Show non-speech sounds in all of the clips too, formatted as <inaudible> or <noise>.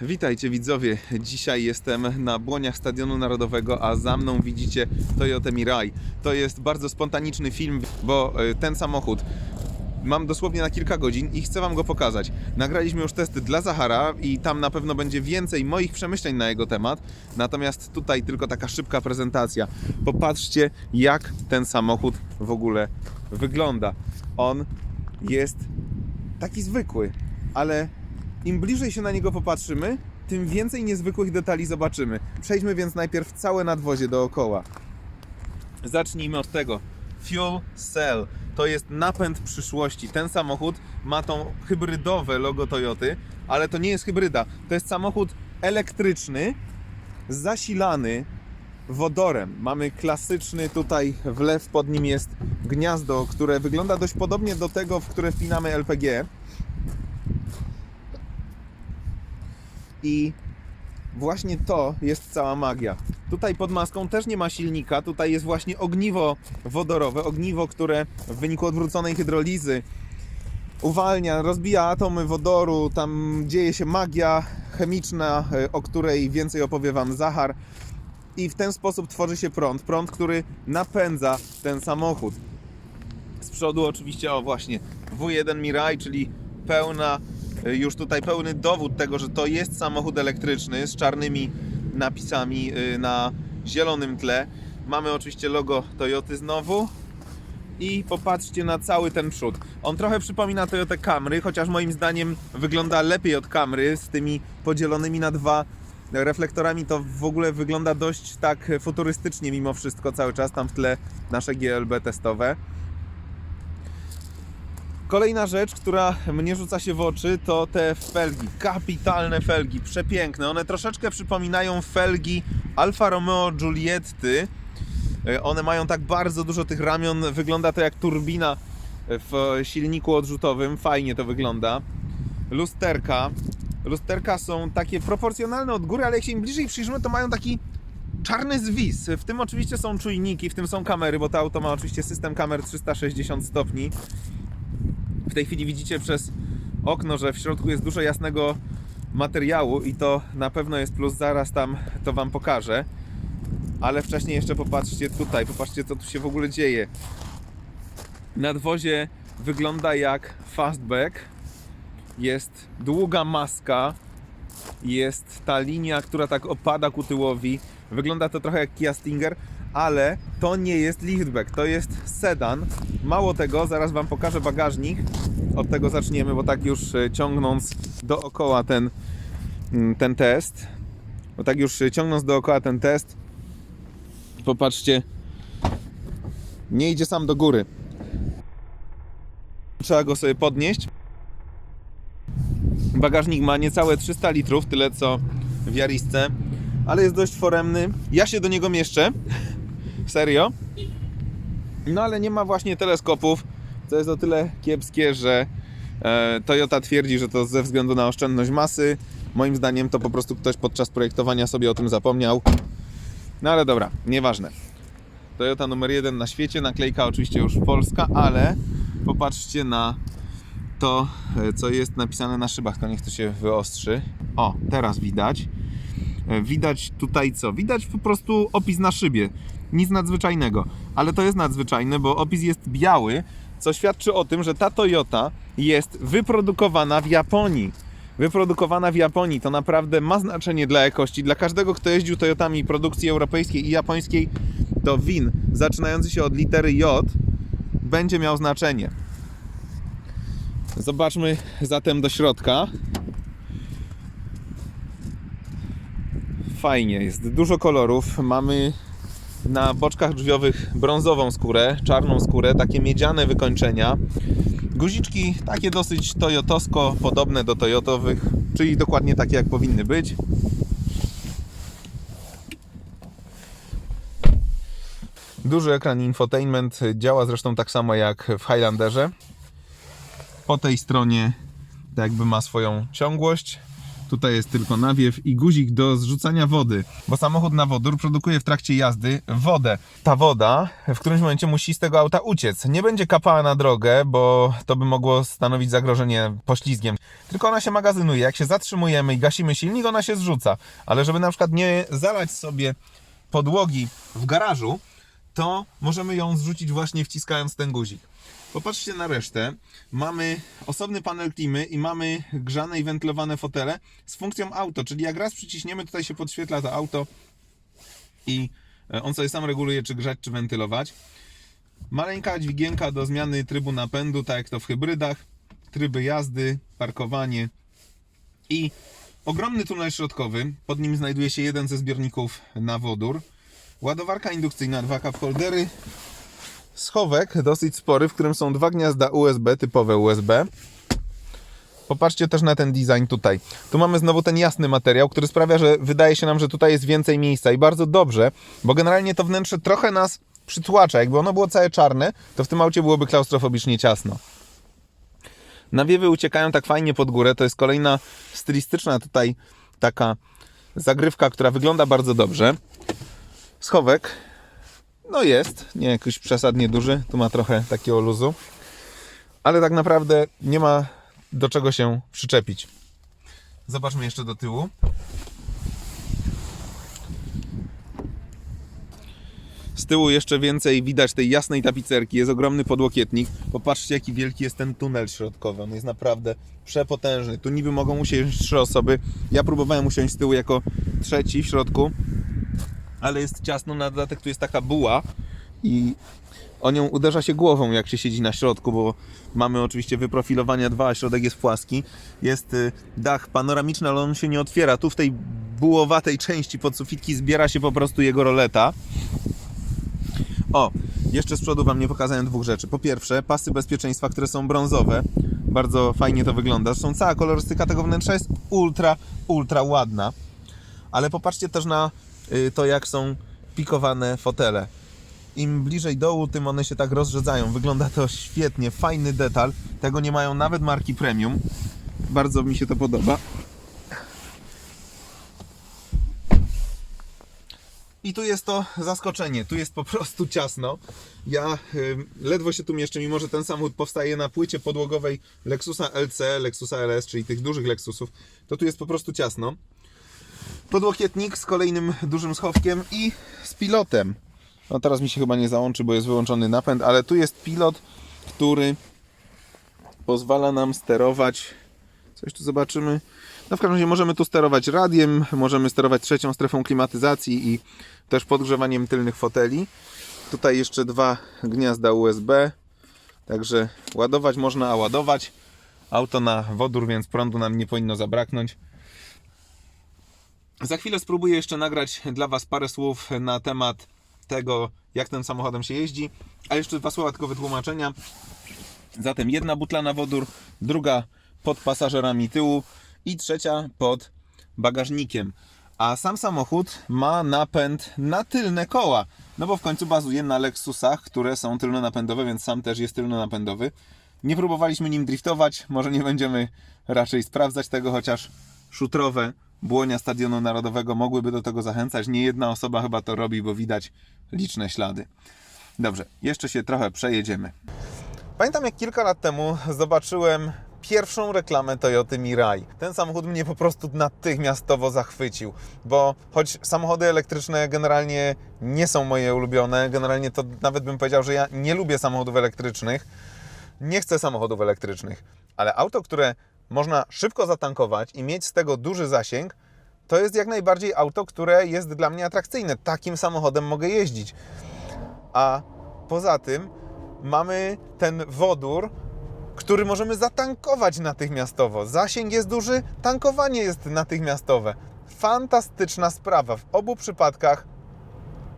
Witajcie widzowie, dzisiaj jestem na błoniach Stadionu Narodowego, a za mną widzicie Toyota Mirai. To jest bardzo spontaniczny film, bo e, ten samochód mam dosłownie na kilka godzin i chcę Wam go pokazać. Nagraliśmy już testy dla Zahara i tam na pewno będzie więcej moich przemyśleń na jego temat, natomiast tutaj tylko taka szybka prezentacja. Popatrzcie jak ten samochód w ogóle wygląda. On jest taki zwykły, ale im bliżej się na niego popatrzymy, tym więcej niezwykłych detali zobaczymy. Przejdźmy więc najpierw całe nadwozie dookoła. Zacznijmy od tego. Fuel Cell to jest napęd przyszłości. Ten samochód ma tą hybrydowe logo Toyoty, ale to nie jest hybryda. To jest samochód elektryczny, zasilany wodorem. Mamy klasyczny tutaj wlew, pod nim jest gniazdo, które wygląda dość podobnie do tego, w które wpinamy LPG. I właśnie to jest cała magia. Tutaj pod maską też nie ma silnika, tutaj jest właśnie ogniwo wodorowe, ogniwo, które w wyniku odwróconej hydrolizy uwalnia, rozbija atomy wodoru, tam dzieje się magia chemiczna, e, o której więcej opowie Wam Zachar. I w ten sposób tworzy się prąd, prąd, który napędza ten samochód. Z przodu oczywiście, o właśnie, W1 Mirai, czyli pełna, już tutaj pełny dowód tego, że to jest samochód elektryczny z czarnymi napisami y, na zielonym tle. Mamy oczywiście logo Toyoty znowu. I popatrzcie na cały ten przód. On trochę przypomina Toyota Camry, chociaż moim zdaniem wygląda lepiej od Camry z tymi podzielonymi na dwa reflektorami. To w ogóle wygląda dość tak futurystycznie mimo wszystko cały czas tam w tle nasze GLB testowe. Kolejna rzecz, która mnie rzuca się w oczy, to te felgi. Kapitalne felgi, przepiękne. One troszeczkę przypominają felgi Alfa Romeo Giulietty. E, One mają tak bardzo dużo tych ramion, wygląda to jak turbina w silniku odrzutowym. Fajnie to wygląda. Lusterka. Lusterka są takie proporcjonalne od góry, ale jak się im bliżej przyjrzymy, to mają taki czarny zwis. W tym oczywiście są czujniki, w tym są kamery, bo to auto ma oczywiście system kamer 360 stopni. W tej chwili widzicie przez okno, że w środku jest dużo jasnego materiału i to na pewno jest plus. Zaraz tam to Wam pokażę. Ale wcześniej jeszcze popatrzcie tutaj, popatrzcie co tu się w ogóle dzieje. Nadwozie wygląda jak fastback. Jest długa maska, jest ta linia, która tak opada ku tyłowi. Wygląda to trochę jak Kia Stinger, ale to nie jest liftback, to jest sedan. Mało tego, zaraz Wam pokażę bagażnik. Od tego zaczniemy, bo tak już e, ciągnąc dookoła ten, mm, ten test, bo tak już e, ciągnąc dookoła ten test, popatrzcie, nie idzie sam do góry. Trzeba go sobie podnieść. Bagażnik ma niecałe 300 litrów, tyle co w Jarisce, ale jest dość foremny. Ja się do niego mieszczę. Serio. No ale nie ma właśnie teleskopów, co jest o tyle kiepskie, że e, Toyota twierdzi, że to ze względu na oszczędność masy. Moim zdaniem to po prostu ktoś podczas projektowania sobie o tym zapomniał. No ale dobra, nieważne. Toyota numer jeden na świecie, naklejka oczywiście już polska, ale popatrzcie na to, e, co jest napisane na szybach. To niech to się wyostrzy. O, teraz widać. E, Widać tutaj co? Widać po prostu opis na szybie. Nic nadzwyczajnego, ale to jest nadzwyczajne, bo opis jest biały, co świadczy o tym, że ta Toyota jest wyprodukowana w Japonii. Wyprodukowana w Japonii to naprawdę ma znaczenie dla jakości. Dla każdego, kto jeździł Toyotami produkcji europejskiej i japońskiej, to win zaczynający się od litery J będzie miał znaczenie. Zobaczmy zatem do środka. Fajnie, jest dużo kolorów. Mamy na boczkach drzwiowych brązową skórę, czarną skórę, takie miedziane wykończenia. Guziczki takie dosyć toyotowsko, podobne do toyotowych, czyli dokładnie takie jak powinny być. Duży ekran infotainment działa zresztą tak samo jak w Highlanderze. Po tej stronie jakby ma swoją ciągłość. Tutaj jest tylko nawiew i guzik do zrzucania wody, bo samochód na wodór produkuje w trakcie jazdy wodę. Ta woda w którymś momencie musi z tego auta uciec. Nie będzie kapała na drogę, bo to by mogło stanowić zagrożenie poślizgiem. Tylko ona się magazynuje. Jak się zatrzymujemy i gasimy silnik, ona się zrzuca. Ale żeby na przykład nie zalać sobie podłogi w garażu, to możemy ją zrzucić właśnie wciskając ten guzik. Popatrzcie na resztę. Mamy osobny panel klimy i mamy grzane i wentylowane fotele z funkcją auto, czyli jak raz przyciśniemy, tutaj się podświetla to auto i e, on sobie sam reguluje, czy grzać, czy wentylować. Maleńka dźwigienka do zmiany trybu napędu, tak jak to w hybrydach. Tryby jazdy, parkowanie i ogromny tunel środkowy. Pod nim znajduje się jeden ze zbiorników na wodór. Ładowarka indukcyjna, dwa cup holdery, schowek dosyć spory, w którym są dwa gniazda USB, typowe USB. Popatrzcie też na ten design tutaj. Tu mamy znowu ten jasny materiał, który sprawia, że wydaje się nam, że tutaj jest więcej miejsca i bardzo dobrze, bo generalnie to wnętrze trochę nas przytłacza. Jakby ono było całe czarne, to w tym aucie byłoby klaustrofobicznie ciasno. Nawiewy uciekają tak fajnie pod górę. To jest kolejna stylistyczna tutaj taka zagrywka, która wygląda bardzo dobrze. Schowek no jest, nie jakiś przesadnie duży, tu ma trochę takiego luzu, ale tak naprawdę nie ma do czego się przyczepić. Zobaczmy jeszcze do tyłu. Z tyłu jeszcze więcej widać tej jasnej tapicerki, jest ogromny podłokietnik. Popatrzcie jaki wielki jest ten tunel środkowy, on jest naprawdę przepotężny. Tu niby mogą usiąść trzy osoby, ja próbowałem usiąść z tyłu jako trzeci w środku, ale jest ciasno, na dodatek tu jest taka buła i o nią uderza się głową, jak się siedzi na środku, bo mamy oczywiście wyprofilowania dwa, a środek jest płaski. Jest y, dach panoramiczny, ale on się nie otwiera. Tu w tej bułowatej części podsufitki zbiera się po prostu jego roleta. O, jeszcze z przodu Wam nie pokazałem dwóch rzeczy. Po pierwsze, pasy bezpieczeństwa, które są brązowe. Bardzo fajnie to wygląda. Zresztą cała kolorystyka tego wnętrza jest ultra, ultra ładna. Ale popatrzcie też na to, jak są pikowane fotele. Im bliżej dołu, tym one się tak rozrzedzają. Wygląda to świetnie, fajny detal. Tego nie mają nawet marki premium. Bardzo mi się to podoba. I tu jest to zaskoczenie, tu jest po prostu ciasno. Ja y, ledwo się tu mieszczę, mimo że ten samochód powstaje na płycie podłogowej Lexusa LC, Lexusa LS, czyli tych dużych Lexusów, to tu jest po prostu ciasno. Podłokietnik z kolejnym dużym schowkiem i z pilotem. No teraz mi się chyba nie załączy, bo jest wyłączony napęd, ale tu jest pilot, który pozwala nam sterować. Coś tu zobaczymy. No w każdym razie możemy tu sterować radiem, możemy sterować trzecią strefą klimatyzacji i też podgrzewaniem tylnych foteli. Tutaj jeszcze dwa gniazda USB. Także ładować można, a ładować. Auto na wodór, więc prądu nam nie powinno zabraknąć. Za chwilę spróbuję jeszcze nagrać dla Was parę słów na temat tego, jak tym samochodem się jeździ. A jeszcze dwa słowa tylko wytłumaczenia. Zatem jedna butla na wodór, druga pod pasażerami tyłu i trzecia pod bagażnikiem. A sam samochód ma napęd na tylne koła. No bo w końcu bazuje na Lexusach, które są tylnonapędowe, więc sam też jest tylnonapędowy. Nie próbowaliśmy nim driftować, może nie będziemy raczej sprawdzać tego, chociaż szutrowe błonia Stadionu Narodowego mogłyby do tego zachęcać. Nie jedna osoba chyba to robi, bo widać liczne ślady. Dobrze, jeszcze się trochę przejedziemy. Pamiętam jak kilka lat temu zobaczyłem pierwszą reklamę Toyoty Mirai. Ten samochód mnie po prostu natychmiastowo zachwycił, bo choć samochody elektryczne generalnie nie są moje ulubione, generalnie to nawet bym powiedział, że ja nie lubię samochodów elektrycznych, nie chcę samochodów elektrycznych, ale auto, które można szybko zatankować i mieć z tego duży zasięg, to jest jak najbardziej auto, które jest dla mnie atrakcyjne. Takim samochodem mogę jeździć. A poza tym mamy ten wodór, który możemy zatankować natychmiastowo. Zasięg jest duży, tankowanie jest natychmiastowe. Fantastyczna sprawa. W obu przypadkach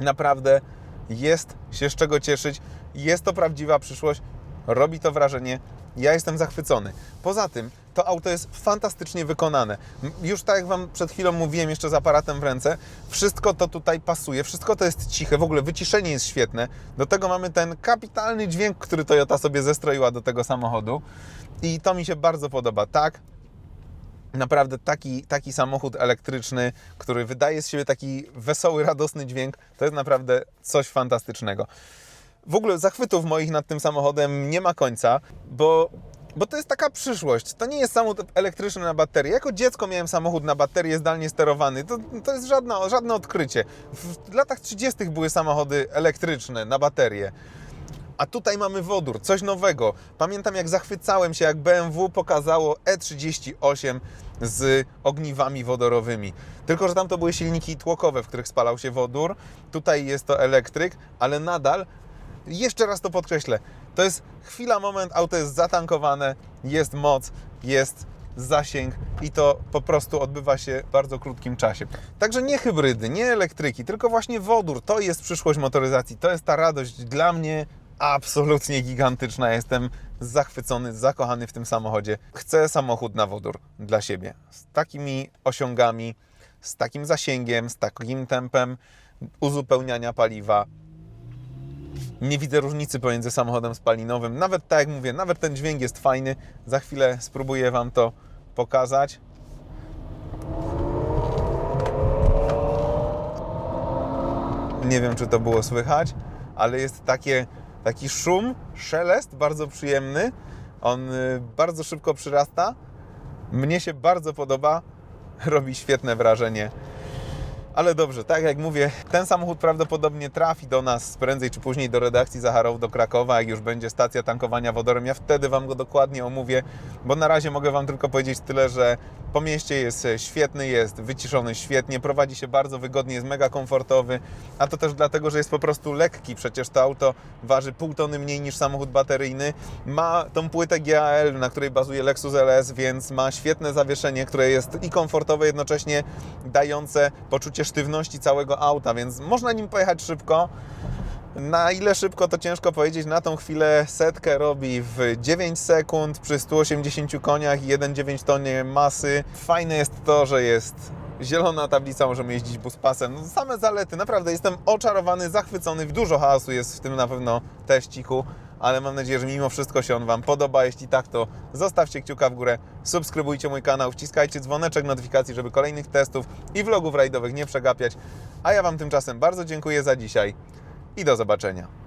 naprawdę jest się z czego cieszyć. Jest to prawdziwa przyszłość. Robi to wrażenie. Ja jestem zachwycony. Poza tym, to auto jest fantastycznie wykonane. Już tak jak Wam przed chwilą mówiłem, jeszcze z aparatem w ręce, wszystko to tutaj pasuje, wszystko to jest ciche, w ogóle wyciszenie jest świetne. Do tego mamy ten kapitalny dźwięk, który Toyota sobie zestroiła do tego samochodu i to mi się bardzo podoba. Tak, Naprawdę taki, taki samochód elektryczny, który wydaje z siebie taki wesoły, radosny dźwięk, to jest naprawdę coś fantastycznego. W ogóle zachwytów moich nad tym samochodem nie ma końca, bo, bo to jest taka przyszłość. To nie jest samochód elektryczny na baterię. Jako dziecko miałem samochód na baterię zdalnie sterowany. To, to jest żadne, żadne odkrycie. W latach 30. były samochody elektryczne na baterię. A tutaj mamy wodór, coś nowego. Pamiętam jak zachwycałem się, jak BMW pokazało E38 z ogniwami wodorowymi. Tylko, że tam to były silniki tłokowe, w których spalał się wodór. Tutaj jest to elektryk, ale nadal, jeszcze raz to podkreślę, to jest chwila, moment, auto jest zatankowane, jest moc, jest zasięg i to po prostu odbywa się w bardzo krótkim czasie. Także nie hybrydy, nie elektryki, tylko właśnie wodór. To jest przyszłość motoryzacji, to jest ta radość dla mnie absolutnie gigantyczna. Jestem zachwycony, zakochany w tym samochodzie. Chcę samochód na wodór dla siebie. Z takimi osiągami, z takim zasięgiem, z takim tempem uzupełniania paliwa. Nie widzę różnicy pomiędzy samochodem spalinowym. Nawet tak jak mówię, nawet ten dźwięk jest fajny. Za chwilę spróbuję Wam to pokazać. Nie wiem, czy to było słychać, ale jest takie, taki szum, szelest bardzo przyjemny. On y, bardzo szybko przyrasta. Mnie się bardzo podoba. <laughs> Robi świetne wrażenie. Ale dobrze, tak jak mówię, ten samochód prawdopodobnie trafi do nas prędzej czy później do redakcji Zacharow do Krakowa, jak już będzie stacja tankowania wodorem. Ja wtedy Wam go dokładnie omówię, bo na razie mogę Wam tylko powiedzieć tyle, że po mieście jest e, świetny, jest wyciszony świetnie, prowadzi się bardzo wygodnie, jest mega komfortowy, a to też dlatego, że jest po prostu lekki. Przecież to auto waży pół tony mniej niż samochód bateryjny. Ma tą płytę GAL, na której bazuje Lexus LS, więc ma świetne zawieszenie, które jest i komfortowe, jednocześnie dające poczucie sztywności całego auta, więc można nim pojechać szybko. Na ile szybko to ciężko powiedzieć, na tą chwilę setkę robi w 9 sekund przy 180 koniach i 1,9 tonie masy. Fajne jest to, że jest zielona tablica, możemy jeździć buspasem. No, same zalety, naprawdę jestem oczarowany, zachwycony. Dużo chaosu jest w tym na pewno teściku, ale mam nadzieję, że mimo wszystko się on Wam podoba. Jeśli tak, to zostawcie kciuka w górę, subskrybujcie mój kanał, wciskajcie dzwoneczek notyfikacji, żeby kolejnych testów i vlogów rajdowych nie przegapiać. A ja Wam tymczasem bardzo dziękuję za dzisiaj i do zobaczenia.